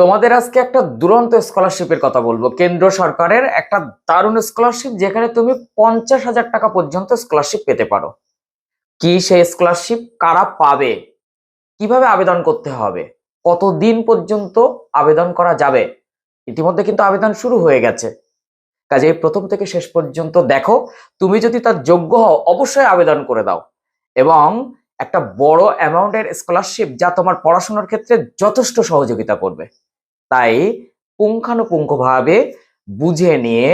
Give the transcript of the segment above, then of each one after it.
তোমাদের আজকে একটা দুরন্ত স্কলারশিপের কথা বলব। কেন্দ্র সরকারের একটা দারুণ স্কলারশিপ যেখানে তুমি পঞ্চাশ হাজার টাকা পর্যন্ত স্কলারশিপ পেতে পারো। কি সেই স্কলারশিপ কারা পাবে? কীভাবে আবেদন করতে হবে? কতদিন পর্যন্ত আবেদন করা যাবে? ইতিমধ্যে কিন্তু আবেদন শুরু হয়ে গেছে। কাজে প্রথম থেকে শেষ পর্যন্ত দেখো, তুমি যদি তার যোগ্য হও, অবশ্যই আবেদন করে দাও। এবং একটা বড় অ্যামাউন্টের স্কলারশিপ যা তোমার পড়াশোনার ক্ষেত্রে যথেষ্ট সহযোগিতা করবে। তাই পুঙ্খানুপুঙ্খভাবে বুঝে নিয়ে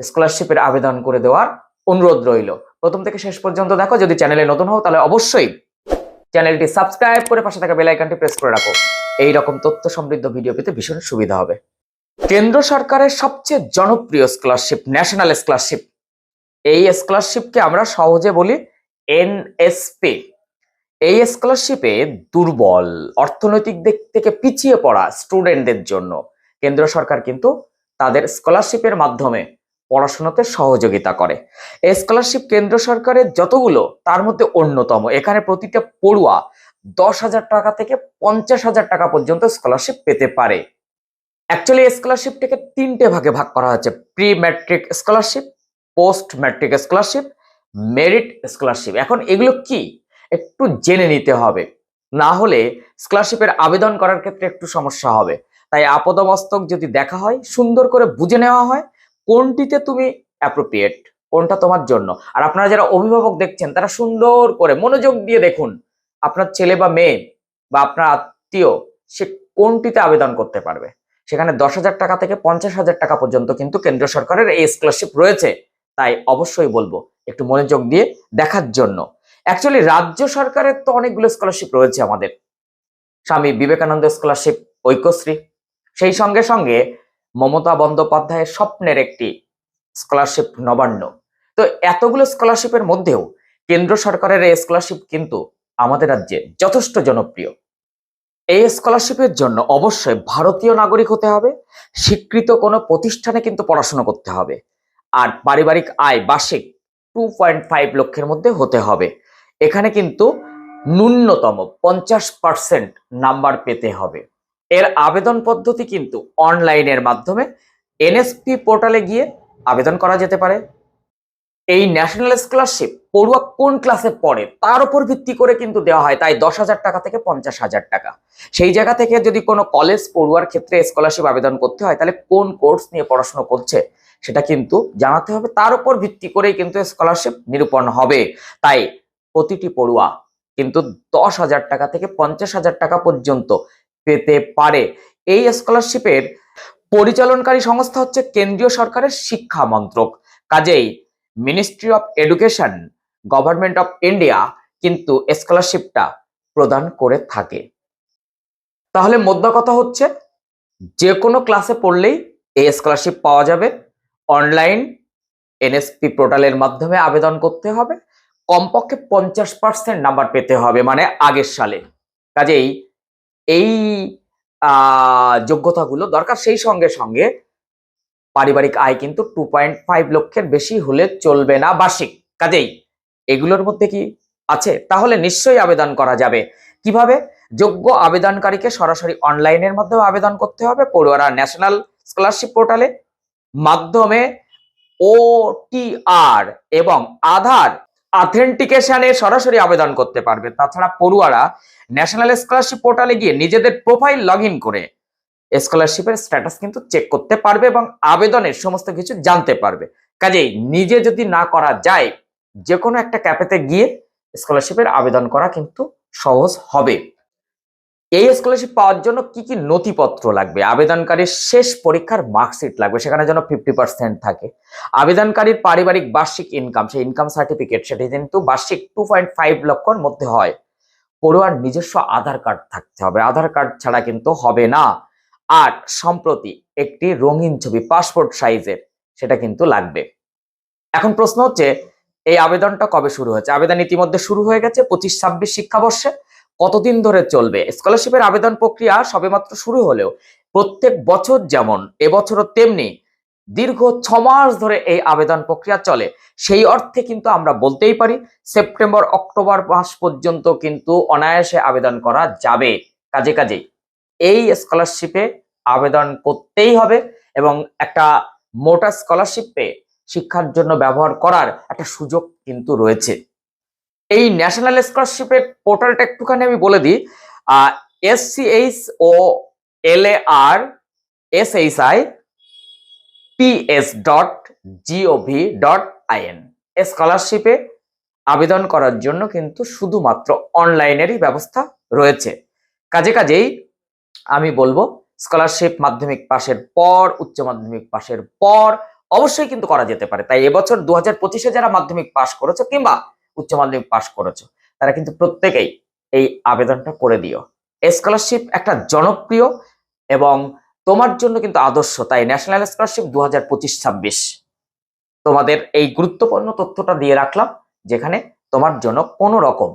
স্কলারশিপের আবেদন করে দেওয়ার অনুরোধ রইল। প্রথম থেকে শেষ পর্যন্ত দেখো, যদি চ্যানেলে নতুন হও, তাহলে অবশ্যই চ্যানেলটি সাবস্ক্রাইব করে পাশে থাকা বেল আইকনটি প্রেস করে রাখো। এই রকম তথ্য সমৃদ্ধ ভিডিও পেতে ভীষণ সুবিধা হবে। কেন্দ্র সরকারের সবচেয়ে জনপ্রিয় স্কলারশিপ ন্যাশনাল স্কলারশিপ এই স্কলারশিপকে আমরা সহজে বলি এনএসপি এই স্কলারশিপে দুর্বল, অর্থনৈতিক দিক থেকে পিছিয়ে পড়া স্টুডেন্টদের জন্য। কেন্দ্র সরকার কিন্তু তাদের স্কলারশিপের মাধ্যমে পড়াশোনাতে সহযোগিতা করে। এই স্কলারশিপ কেন্দ্র সরকারের যতগুলো, তার মধ্যে অন্যতম। এখানে প্রতিটা পড়ুয়া দশ হাজার টাকা থেকে পঞ্চাশ হাজার টাকা পর্যন্ত স্কলারশিপ পেতে পারে। অ্যাকচুয়ালি স্কলারশিপটাকে তিনটে ভাগে ভাগ করা হয়েছে। Pre matric scholarship post matric scholarship merit scholarship এখন এগুলো কি? একটু জেনে নিতে হবে। না হলে স্কলারশিপের আবেদন করার ক্ষেত্রে একটু সমস্যা হবে। তাই আপদমস্তক যদি দেখা হয়, সুন্দর করে বুঝে নেওয়া হয়, কোনটিতে তুমি অ্যাপ্রোপ্রিয়েট কোনটা তোমার জন্য। আর আপনারা যারা অভিভাবক দেখছেন, তারা সুন্দর করে মনোযোগ দিয়ে দেখুন, আপনার ছেলে বা মেয়ে বা আপনার আত্মীয়, সে কোনটিতে আবেদন করতে পারবে। সেখানে দশ হাজার টাকা থেকে পঞ্চাশ হাজার টাকা পর্যন্ত কিন্তু কেন্দ্র সরকারের এই স্কলারশিপ রয়েছে। তাই অবশ্যই বলব, একটু মনোযোগ দিয়ে দেখার জন্য। অ্যাকচুয়ালি রাজ্য সরকারের তো অনেকগুলো স্কলারশিপ রয়েছে আমাদের। স্বামী বিবেকানন্দ স্কলারশিপ ঐক্যশ্রী। সেই সঙ্গে সঙ্গে মমতা বন্দ্যোপাধ্যায়ের স্বপ্নের একটি স্কলারশিপ নবান্ন। তো এতগুলো স্কলারশিপের মধ্যেও কেন্দ্র সরকারের এই স্কলারশিপ কিন্তু আমাদের রাজ্যে যথেষ্ট জনপ্রিয়। এই স্কলারশিপের জন্য অবশ্যই ভারতীয় নাগরিক হতে হবে, স্বীকৃত কোনো প্রতিষ্ঠানে কিন্তু পড়াশোনা করতে হবে। আর পারিবারিক আয় বার্ষিক টু পয়েন্ট ফাইভ লক্ষের মধ্যে হতে হবে। এখানে কিন্তু ন্যূনতম পঞ্চাশ পার্সেন্ট নাম্বার পেতে হবে। এর আবেদন পদ্ধতি কিন্তু অনলাইনের মাধ্যমে এনএসপি পোর্টালে গিয়ে আবেদন করা যেতে পারে। এই ন্যাশনাল স্কলারশিপ পড়ুয়া কোন ক্লাসে পড়ে তার উপর ভিত্তি করে কিন্তু দেওয়া হয়, তাই দশ হাজার টাকা থেকে পঞ্চাশ হাজার টাকা। সেই জায়গা থেকে যদি কোনো কলেজ পড়ুয়ার ক্ষেত্রে স্কলারশিপ আবেদন করতে হয়, তাহলে কোন কোর্স নিয়ে পড়াশোনা করছে সেটা কিন্তু জানাতে হবে। তার উপর ভিত্তি করেই কিন্তু স্কলারশিপ নিরূপণ হবে। তাই প্রতিটি পড়ুয়া কিন্তু দশ হাজার টাকা থেকে পঞ্চাশ হাজার টাকা পর্যন্ত পেতে পারে। এই স্কলারশিপের পরিচালনকারী সংস্থা হচ্ছে কেন্দ্রীয় সরকারের শিক্ষা মন্ত্রক। কাজেই ministry of education government of India কিন্তু স্কলারশিপটা প্রদান করে থাকে। তাহলে মোদ্দা কথা হচ্ছে, যে কোনো ক্লাসে পড়লেই এই স্কলারশিপ পাওয়া যাবে। অনলাইন এনএসপি পোর্টালের মাধ্যমে আবেদন করতে হবে। কমপক্ষে পঞ্চাশ পার্সেন্ট নাম্বার পেতে হবে মানে আগের সালে। কাজেই এই যোগ্যতাগুলো দরকার। সেই সঙ্গে সঙ্গে পারিবারিক আয় কিন্তু টু পয়েন্ট ফাইভ লক্ষের বেশি হলে চলবে না বার্ষিক। কাজেই এগুলোর মধ্যে কি আছে? তাহলে নিশ্চয়ই আবেদন করা যাবে। কীভাবে? যোগ্য আবেদনকারীকে সরাসরি অনলাইনের মাধ্যমে আবেদন করতে হবে। পড়ুয়ারা ন্যাশনাল স্কলারশিপ পোর্টালে মাধ্যমে ওটিআর এবং আধার অথেন্টিকেশনে সরাসরি আবেদন করতে পারবে। তাছাড়া পড়ুয়ারা ন্যাশনাল স্কলারশিপ পোর্টালে গিয়ে নিজেদের প্রোফাইল লগ করে স্কলারশিপের স্ট্যাটাস কিন্তু চেক করতে পারবে এবং আবেদনের সমস্ত কিছু জানতে পারবে। কাজেই নিজে যদি না করা যায় যে কোনো একটা ক্যাফেতে গিয়ে স্কলারশিপের আবেদন করা কিন্তু সহজ হবে। এই স্কলারশিপ পাওয়ার জন্য কি কি নথিপত্র লাগবে? আবেদনকারীর শেষ পরীক্ষার মার্কশিট লাগবে, সেখানে যেন ফিফটি পার্সেন্ট থাকে। আবেদনকারীর পারিবারিক বার্ষিক ইনকাম সেই ইনকাম সার্টিফিকেট সেটি কিন্তু বার্ষিক টু পয়েন্ট ফাইভ লক্ষর মধ্যে হয়। পড়ুয়ার নিজস্ব আধার কার্ড থাকতে হবে। আধার কার্ড ছাড়া কিন্তু হবে না। আর সম্প্রতি একটি রঙিন ছবি পাসপোর্ট সাইজের সেটা কিন্তু লাগবে। এখন প্রশ্ন হচ্ছে, এই আবেদনটা কবে শুরু হয়েছে? আবেদন ইতিমধ্যে শুরু হয়ে গেছে পঁচিশ ছাব্বিশ শিক্ষাবর্ষে। কতদিন ধরে চলবে? স্কলারশিপের আবেদন প্রক্রিয়া সবেমাত্র শুরু হলেও প্রত্যেক বছর যেমন, এবছরও তেমনি দীর্ঘ ছ মাস ধরে এই আবেদন প্রক্রিয়া চলে। সেই অর্থে কিন্তু আমরা বলতেই পারি সেপ্টেম্বর অক্টোবর মাস পর্যন্ত কিন্তু অনায়াসে আবেদন করা যাবে। কাজে কাজে এই স্কলারশিপে আবেদন করতেই হবে এবং একটা মোটা স্কলারশিপ শিক্ষার জন্য ব্যবহার করার একটা সুযোগ কিন্তু রয়েছে। এই ন্যাশনাল স্কলারশিপের পোর্টালটা একটুখানি আমি বলে দিই S C H O L A R S H I PS dot GOV dot IN স্কলারশিপে আবেদন করার জন্য কিন্তু শুধুমাত্র অনলাইনেরই ব্যবস্থা রয়েছে। কাজে কাজেই আমি বলব স্কলারশিপ মাধ্যমিক পাশের পর, উচ্চ মাধ্যমিক পাশের পর অবশ্যই কিন্তু করা যেতে পারে। তাই এবছর দু হাজার পঁচিশে যারা মাধ্যমিক পাশ করেছ কিংবা উচ্চ মাধ্যমিক পাশ করেছ। তারা কিন্তু প্রত্যেকেই এই আবেদনটা করে দিও। স্কলারশিপ একটা জনপ্রিয় এবং তোমার জন্য কিন্তু আদর্শ, তাই ন্যাশনাল স্কলারশিপ দু হাজার পঁচিশ ছাব্বিশ। তোমাদের এই গুরুত্বপূর্ণ তথ্যটা দিয়ে রাখলাম, যেখানে তোমার জন্য কোনো রকম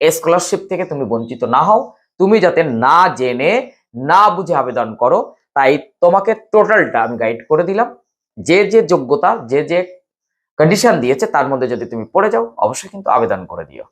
স্কলারশিপ থেকে তুমি বঞ্চিত না হও। তুমি যাতে না জেনে, না বুঝে আবেদন করো, তাই তোমাকে টোটালটা আমি গাইড করে দিলাম। যে যে যোগ্যতা, যে যে কন্ডিশন দিয়েছে তার মধ্যে যদি তুমি পড়ে যাও অবশ্যই কিন্তু আবেদন করে দিও।